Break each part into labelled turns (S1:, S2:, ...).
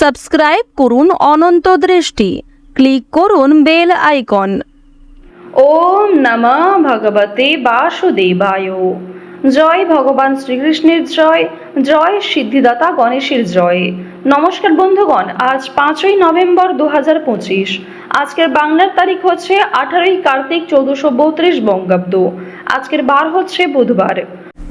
S1: Subscribe করুন অনন্ত দৃষ্টি। Click করুন বেল আইকন।
S2: ওম নমঃ ভগবতে বাসুদেবায়। জয় ভগবান শ্রীকৃষ্ণের জয় জয় সিদ্ধিদাতা গণেশের জয়। নমস্কার বন্ধুগণ, আজ পাঁচই নভেম্বর দু হাজার পঁচিশ। আজকের বাংলার তারিখ হচ্ছে আঠারোই কার্তিক চৌদ্দশো বত্রিশ বঙ্গাব্দ। আজকের বার হচ্ছে বুধবার।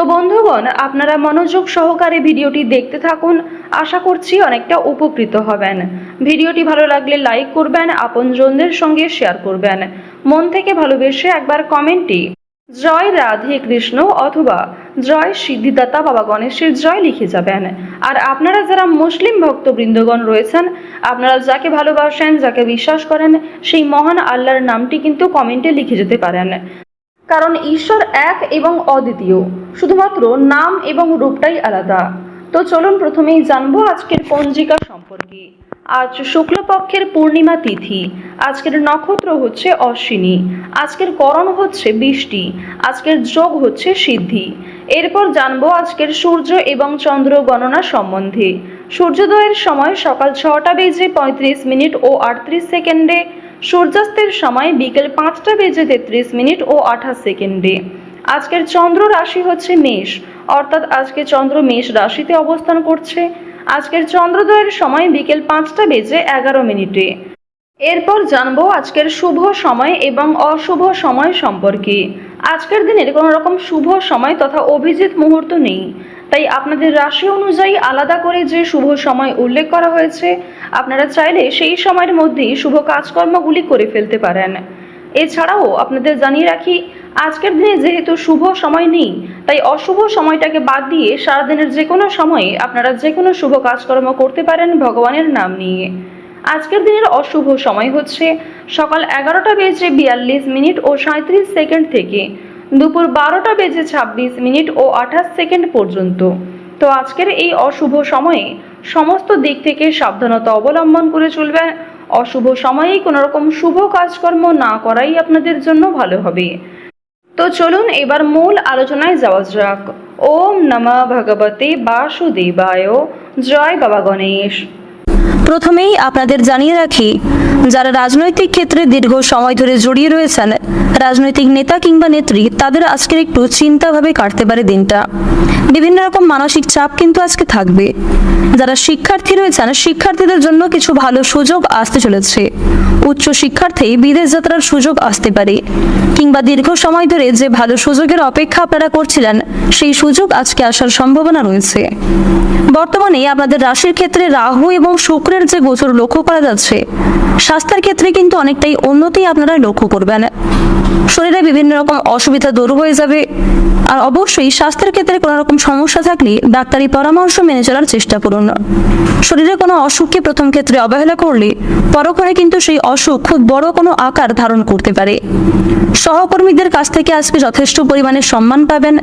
S2: তো বন্ধুগণ, আপনারা মনোযোগ সহকারে ভিডিওটি দেখতে থাকুন। আশা করছি অনেকটা উপকৃত হবেন। ভিডিওটি ভালো লাগলে লাইক করবেন, আপনজনদের সঙ্গে শেয়ার করবেন। মন থেকে ভালোবেসে একবার কমেন্টে, জয় রাধে কৃষ্ণ অথবা, জয় সিদ্ধিদাতা বাবা গণেশের জয় লিখে যাবেন। আর আপনারা যারা মুসলিম ভক্তবৃন্দগণ রয়েছেন, আপনারা যাকে ভালোবাসেন, যাকে বিশ্বাস করেন, সেই মহান আল্লাহর নামটি কিন্তু কমেন্টে লিখে যেতে পারেন। কারণ ঈশ্বর এক এবং অদ্বিতীয়। শুধুমাত্র নাম এবং রূপটাই আলাদা। তো চলুন প্রথমেই জানব আজকের পঞ্জিকা সম্পর্কে। আজ শুক্লপক্ষের পূর্ণিমা তিথি। আজকের নক্ষত্র হচ্ছে অশ্বিনী। আজকের করণ হচ্ছে বৃষ্টি। আজকের যোগ হচ্ছে সিদ্ধি। এরপর জানব আজকের সূর্য এবং চন্দ্র গণনা সম্বন্ধে। সূর্যোদয়ের সময় সকাল ছটা বেজে পঁয়ত্রিশ মিনিট ও আটত্রিশ সেকেন্ডে সূর্যাস্তের সময় বিকেল পাঁচটা বেজে তেত্রিশ মিনিট ও আঠাশ সেকেন্ডে। আজকের চন্দ্র রাশি হচ্ছে মেষ, অর্থাৎ আজকে চন্দ্র মেষ রাশিতে অবস্থান করছে। আজকের চন্দ্রোদয়ের সময় বিকেল পাঁচটা বেজে এগারো মিনিটে। এরপর জানব আজকের শুভ সময় এবং অশুভ সময় সম্পর্কে। আজকের দিনের কোনো রকম শুভ সময় তথা অভিজিৎ মুহূর্ত নেই। তাই আপনাদের রাশি অনুযায়ী আলাদা করে যে শুভ সময় উল্লেখ করা হয়েছে, আপনারা চাইলে সেই সময়ের মধ্যেই শুভ কাজকর্মগুলি করে ফেলতে পারেন। এছাড়াও আপনাদের জানিয়ে রাখি, আজকের দিনে যেহেতু শুভ সময় নেই, তাই অশুভ সময়টাকে বাদ দিয়ে সারাদিনের যে কোনো সময়ে আপনারা যে কোনো শুভ কাজকর্ম করতে পারেন ভগবানের নাম নিয়ে। আজকের দিনের অশুভ সময় হচ্ছে সকাল এগারোটা বেজে বিয়াল্লিশ মিনিট ও সাঁত্রিশ সেকেন্ড থেকে দুপুর বারোটা বেজে ছাব্বিশ মিনিট ও আঠাশ সেকেন্ড পর্যন্ত। তো আজকের এই অশুভ সময়ে সমস্ত দিক থেকে সাবধানতা অবলম্বন করে চলবেন অশুভ সময়েই কোনো রকম শুভ কাজকর্ম না করাই আপনাদের জন্য ভালো হবে। তো চলুন এবার মূল আলোচনায় যাওয়া যাক। ওম নমঃ ভগবতে বাসুদেবায়। জয় বাবা গণেশ।
S1: প্রথমেই আপনাদের জানিয়ে রাখি, যারা রাজনৈতিক ক্ষেত্রে দীর্ঘ সময় ধরে জড়িয়ে রয়েছেন, রাজনৈতিক নেতা কিংবা নেত্রী, তাদের আজকের একটু চিন্তাভাবে কাটতে পারে দিনটা। বিভিন্ন রকম মানসিক চাপ কিন্তু আজকে থাকবে। যারা শিক্ষার্থী রয়েছেন, শিক্ষার্থীদের জন্য কিছু ভালো সুযোগ আসতে চলেছে। উচ্চ শিক্ষার্থেই বিদেশ যাত্রার সুযোগ আসতে পারে। কিংবা দীর্ঘ সময় ধরে যে ভালো সুযোগের অপেক্ষা আপনারা করছিলেন, সেই সুযোগ আজকে আসার সম্ভাবনা রয়েছে। বর্তমানে আপনাদের রাশির ক্ষেত্রে রাহু এবং শুক্রের যে গোচর লক্ষ্য করা যাচ্ছে, স্বাস্থ্যের ক্ষেত্রে কিন্তু অনেকটাই উন্নতি আপনারা লক্ষ্য করবেন। শরীরে বিভিন্ন রকম অসুবিধা দূর হয়ে যাবে। আর অবশ্যই স্বাস্থ্যের ক্ষেত্রে কোনো রকম সমস্যা থাকলে ডাক্তারি পরামর্শ মেনে চলার চেষ্টা করুন। শরীরে কোনো অসুখকে প্রথম ক্ষেত্রে অবহেলা করলে পরক্ষণে কিন্তু সেই অসুখ খুব বড় কোনো আকার ধারণ করতে পারে। সহকর্মীদের কাছ থেকে আজকে যথেষ্ট পরিমাণে সম্মান পাবেন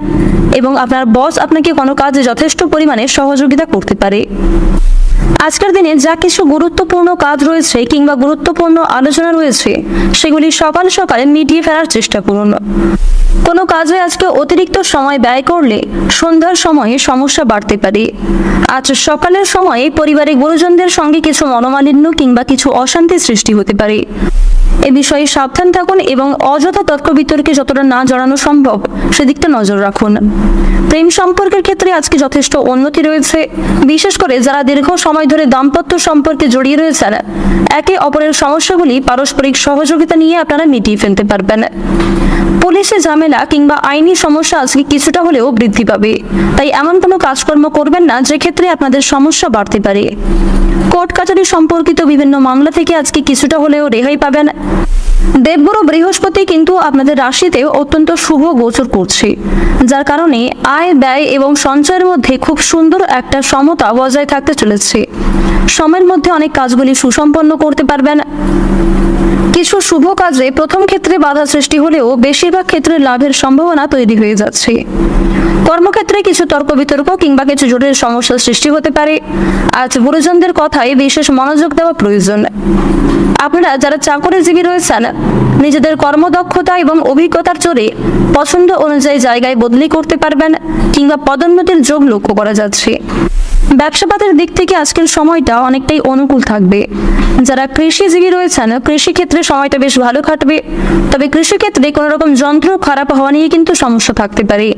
S1: এবং আপনার বস আপনাকে কোনো কাজে যথেষ্ট পরিমাণে সহযোগিতা করতে পারে। আজকের দিনে যা কিছু গুরুত্বপূর্ণ কাজ রয়েছে কিংবা গুরুত্বপূর্ণ আলোচনা রয়েছে, সেগুলি সকাল সকালে মিটিয়ে ফেলার চেষ্টা করুন। কোনো কাজে আজকে অতিরিক্ত সময় ব্যয় করলে সন্ধ্যার সময়ে সমস্যা বাড়তে পারে। আজ সকালের সময়ে পরিবারের গুরুজনদের সঙ্গে কিছু মনোমালিন্য কিংবা কিছু অশান্তি সৃষ্টি হতে পারে। এ বিষয়ে সাবধান থাকুন এবং অযথা তর্ক বিতর্কে যতটা না জড়ানো সম্ভব, সেদিকটা নজর রাখুন। প্রেম সম্পর্কের ক্ষেত্রে আজকে যথেষ্ট উন্নতি রয়েছে। বিশেষ করে যারা দীর্ঘ সময় ধরে দাম্পত্য সম্পর্কে জড়িয়ে রয়েছেন, একে অপরের সমস্যাগুলি পারস্পরিক সহযোগিতা নিয়ে আপনারা মিটিয়ে ফেলতে পারবেন। পুলিশে ঝামেলা কিংবা আইনি সমস্যা আজকে কিছুটা হলেও বৃদ্ধি পাবে। তাই এমন কোনো কাজকর্ম করবেন না, যে ক্ষেত্রে আপনাদের সমস্যা বাড়তে পারে। কোর্ট কাচারি সম্পর্কিত বিভিন্ন মামলা থেকে আজকে কিছুটা হলেও রেহাই পাবেন। দেবগুরু বৃহস্পতি কিন্তু আপনাদের রাশিতে অত্যন্ত শুভ গোচর করছে, যার কারণে আয়, ব্যয় এবং সঞ্চয়ের মধ্যে খুব সুন্দর একটা সমতা বজায় থাকতে চলেছে। সময়ের মধ্যে অনেক কাজগুলি সুসম্পন্ন করতে পারবেন। কিছু শুভ কাজে প্রথম ক্ষেত্রে বাধা সৃষ্টি হলেও বেশিরভাগ ক্ষেত্রে লাভের সম্ভাবনা তৈরি হয়ে যাচ্ছে। কর্মক্ষেত্রে কিছু তর্ক বিতর্ক কিংবা কিছু জটিল সমস্যার সৃষ্টি হতে পারে। আজ গুরুজনদের কথায় বিশেষ মনোযোগ দেওয়া প্রয়োজন। আপনারা যারা চাকরিজীবী রয়েছেন, নিজেদের কর্মদক্ষতা এবং অভিজ্ঞতার জোরে পছন্দ অনুযায়ী জায়গায় বদলি করতে পারবেন কিংবা পদোন্নতির যোগ লক্ষ্য করা যাচ্ছে। ব্যবসাপাতের দিক থেকে আজকের সময়টা অনেকটাই অনুকূল থাকবে। যারা কৃষিজীবী রয়েছেন, কৃষিক্ষেত্রে সময়টা বেশ ভালো কাটবে। তবে কৃষিক্ষেত্রে কোনো রকম যন্ত্র খারাপ হওয়া নিয়ে কিন্তু সমস্যা থাকতে পারে।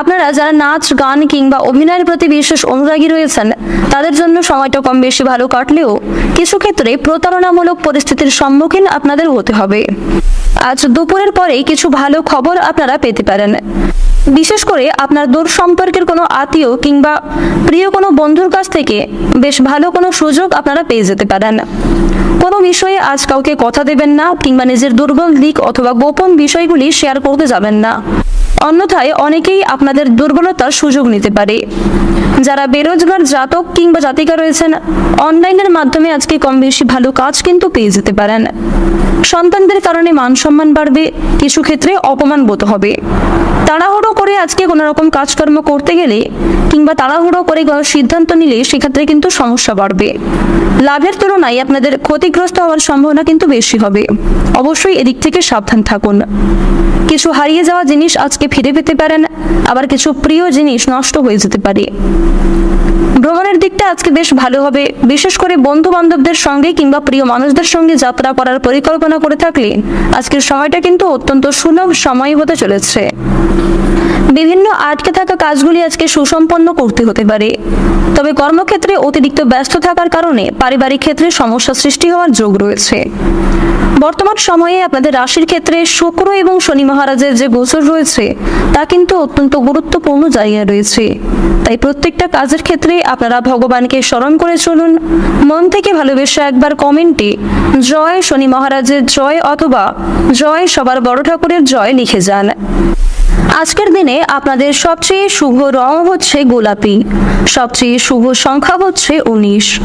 S1: আপনারা যারা নাচ, গান কিংবা অভিনয়ের প্রতি বিশেষ অনুরাগী রয়েছেন, তাদের জন্য সময়টা কম বেশি ভালো কাটলেও কিছু ক্ষেত্রে প্রতারণামূলক পরিস্থিতির সম্মুখীন আপনাদের হতে হবে। আজ দুপুরের পরেই কিছু ভালো খবর আপনারা পেতে পারেন। বিশেষ করে আপনার দূর সম্পর্কের কোনো আত্মীয় কিংবা প্রিয় কোনো বন্ধুর কাছ থেকে বেশ ভালো কোনো সুযোগ আপনারা পেয়ে যেতে পারেন। কোনো বিষয়ে আজ কাউকে কথা দেবেন না কিংবা নিজের দুর্বল দিক অথবা গোপন বিষয়গুলি শেয়ার করতে যাবেন না। অন্যথায় অনেকেই আপনাদের দুর্বলতার সুযোগ নিতে পারে। যারা বেরোজগার, জাতক কিংবা জাতিকা রয়েছেন, অনলাইনের মাধ্যমে আজকে কম বেশি ভালো কাজ কিন্তু পেয়ে যেতে পারেন। সন্তানদের কারণে মান সম্মান বাড়বে, কিছু ক্ষেত্রে অপমান বোধ হবে। তাড়াহুড়ো করে আজকে কোনো রকম কাজকর্ম করতে গেলে কিংবা তাড়াহুড়ো করে সিদ্ধান্ত নিলে সেক্ষেত্রে কিন্তু সমস্যা বাড়বে। লাভের তুলনায় আপনাদের ক্ষতিগ্রস্ত হওয়ার সম্ভাবনা কিন্তু বেশি হবে। অবশ্যই এদিক থেকে সাবধান থাকুন। কিছু হারিয়ে যাওয়া জিনিস আজকে ফিরে পেতে পারেন, আবার কিছু প্রিয় জিনিস নষ্ট হয়ে যেতে পারে। ভ্রমণের দিকটা আজকে বেশ ভালো হবে। বিশেষ করে বন্ধু বান্ধবদের সঙ্গে কিংবা প্রিয় মানুষদের সঙ্গে যাত্রা করার পরিকল্পনা করে থাকলে আজকের সময়টা কিন্তু অত্যন্ত সুলভ সময় হতে চলেছে। বিভিন্ন আটকে থাকা কাজগুলি আজকে সুসম্পন্ন করতে হতে পারে। তবে কর্মক্ষেত্রে অতিরিক্ত ব্যস্ত থাকার কারণে পারিবারিক ক্ষেত্রে সমস্যা সৃষ্টি হওয়ার যোগ রয়েছে। বর্তমান সময়ে আপনাদের রাশির ক্ষেত্রে শুক্র এবং শনি মহারাজের যে গোচর রয়েছে, তা কিন্তু অত্যন্ত গুরুত্বপূর্ণ জায়গায় রয়েছে। তাই প্রত্যেকটা কাজের ক্ষেত্রে আপনারা ভগবানকে স্মরণ করে চলুন। মন থেকে ভালোবেসে একবার কমেন্টে জয় শনি মহারাজের জয় অথবা জয় সবার বড় ঠাকুরের জয় লিখে যান। আজকের দিনে আপনাদের সবচেয়ে শুভ রং হচ্ছে গোলাপি। সবচেয়ে শুভ সংখ্যা হচ্ছে উনিশ।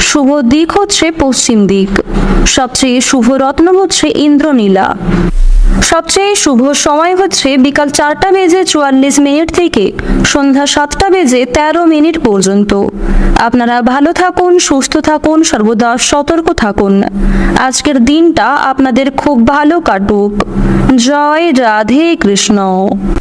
S1: শুভ দিক হচ্ছে পশ্চিম দিক। সবচেয়ে শুভ রত্ন হচ্ছে ইন্দ্রনীলা। সবচেয়ে শুভ সময় হচ্ছে বিকাল চারটা বেজে চুয়াল্লিশ মিনিট থেকে সন্ধ্যা সাতটা বেজে তেরো মিনিট পর্যন্ত। আপনারা ভালো থাকুন, সুস্থ থাকুন, সর্বদা সতর্ক থাকুন। আজকের দিনটা আপনাদের খুব ভালো কাটুক। জয় রাধে কৃষ্ণ।